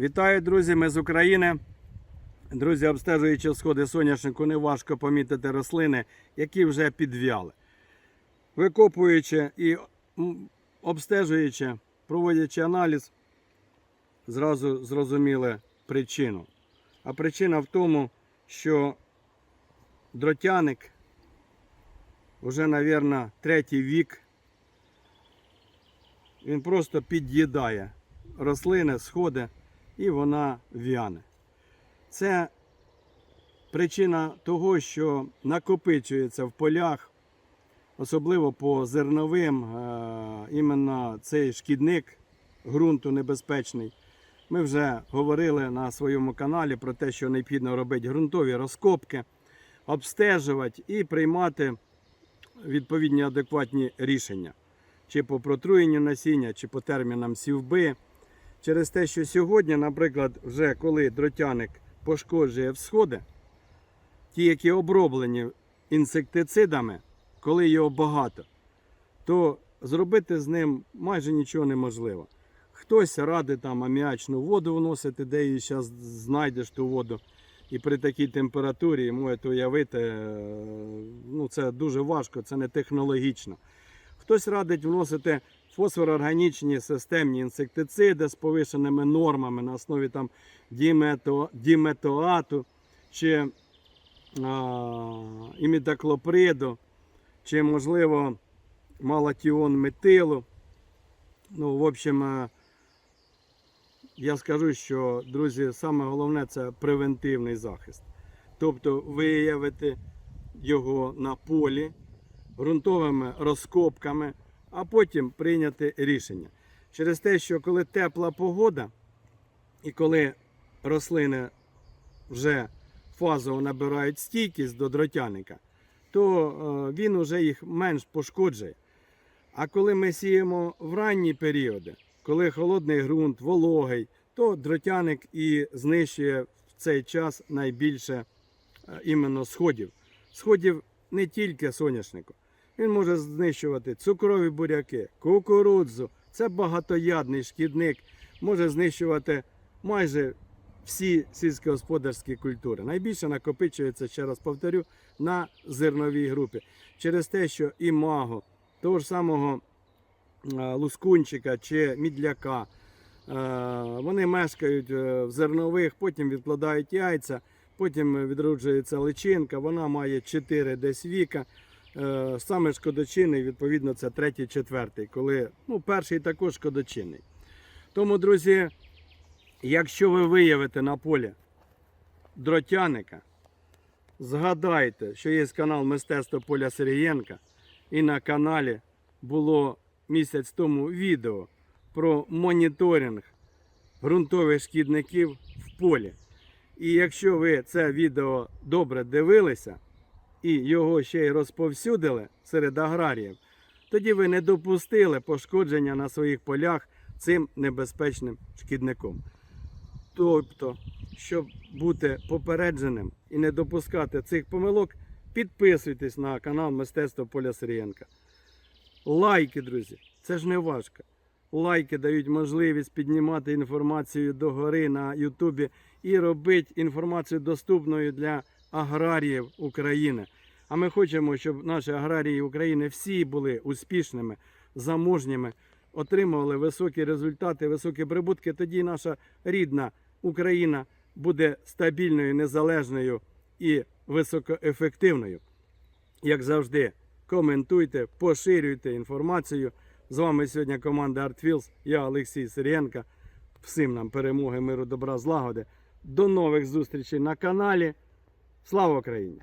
Вітаю, друзі! Ми з України. Друзі, обстежуючи сходи соняшнику, неважко помітити рослини, які вже підв'яли. Викопуючи і обстежуючи, проводячи аналіз, зразу зрозуміли причину. А причина в тому, що дротяник вже, мабуть, третій вік. Він просто під'їдає рослини, сходи і вона в'яне. Це причина того, що накопичується в полях, особливо по зерновим, е, іменно цей шкідник ґрунту небезпечний. Ми вже говорили на своєму каналі про те, що необхідно робити ґрунтові розкопки, обстежувати і приймати відповідні адекватні рішення. Чи по протруєнню насіння, чи по термінам сівби. Через те, що сьогодні, наприклад, вже коли дротяник пошкоджує всходи, ті, які оброблені інсектицидами, коли його багато, то зробити з ним майже нічого неможливо. Хтось радить там аміачну воду вносити, де її зараз знайдеш ту воду. І при такій температурі можете уявити, е, ну це дуже важко, це не технологічно. Хтось радить вносити фосфороорганічні системні інсектициди з повишеними нормами на основі там дімето, діметоату чи а, імідаклоприду, чи, можливо, малатіон метилу. Ну, в общем, я скажу, що, друзі, саме головне це превентивний захист. Тобто виявити його на полі ґрунтовими розкопками, а потім прийняти рішення. Через те, що коли тепла погода і коли рослини вже фазово набирають стійкість до дротяника, то е, він вже їх менш пошкоджує. А коли ми сіємо в ранні періоди, коли холодний ґрунт, вологий, то дротяник і знищує в цей час найбільше е, іменно сходів. Сходів не тільки соняшнику. Він може знищувати цукрові буряки, кукурудзу. Це багатоядний шкідник, може знищувати майже всі сільськогосподарські культури. Найбільше накопичується, ще раз повторю, на зерновій групі. Через те, що імаго, того ж самого е, лускунчика чи мідляка, е, вони мешкають е, в зернових, потім відкладають яйця, потім відроджується личинка, вона має 4 десь віка. Е, Саме шкодочинний, відповідно, це третій, четвертий, коли ну, перший також шкодочинний. Тому, друзі, якщо ви виявите на полі дротяника, згадайте, що є канал Мистецтво Поля Сирієнка, і на каналі було місяць тому відео про моніторинг ґрунтових шкідників в полі. І якщо ви це відео добре дивилися і його ще й розповсюдили серед аграріїв, тоді ви не допустили пошкодження на своїх полях цим небезпечним шкідником. Тобто, щоб бути попередженим і не допускати цих помилок, підписуйтесь на канал Мистецтво Поля Сирієнка. Лайки, друзі, це ж не важко. Лайки дають можливість піднімати інформацію догори на Ютубі і робити інформацію доступною для аграріїв України. А ми хочемо, щоб наші аграрії України всі були успішними, заможніми, отримували високі результати, високі прибутки. Тоді наша рідна Україна буде стабільною, незалежною і високоефективною. Як завжди, коментуйте, поширюйте інформацію. З вами сьогодні команда ArtFields, я Олексій Сирієнко. Всім нам перемоги, миру, добра, злагоди. До нових зустрічей на каналі. Слава Україні!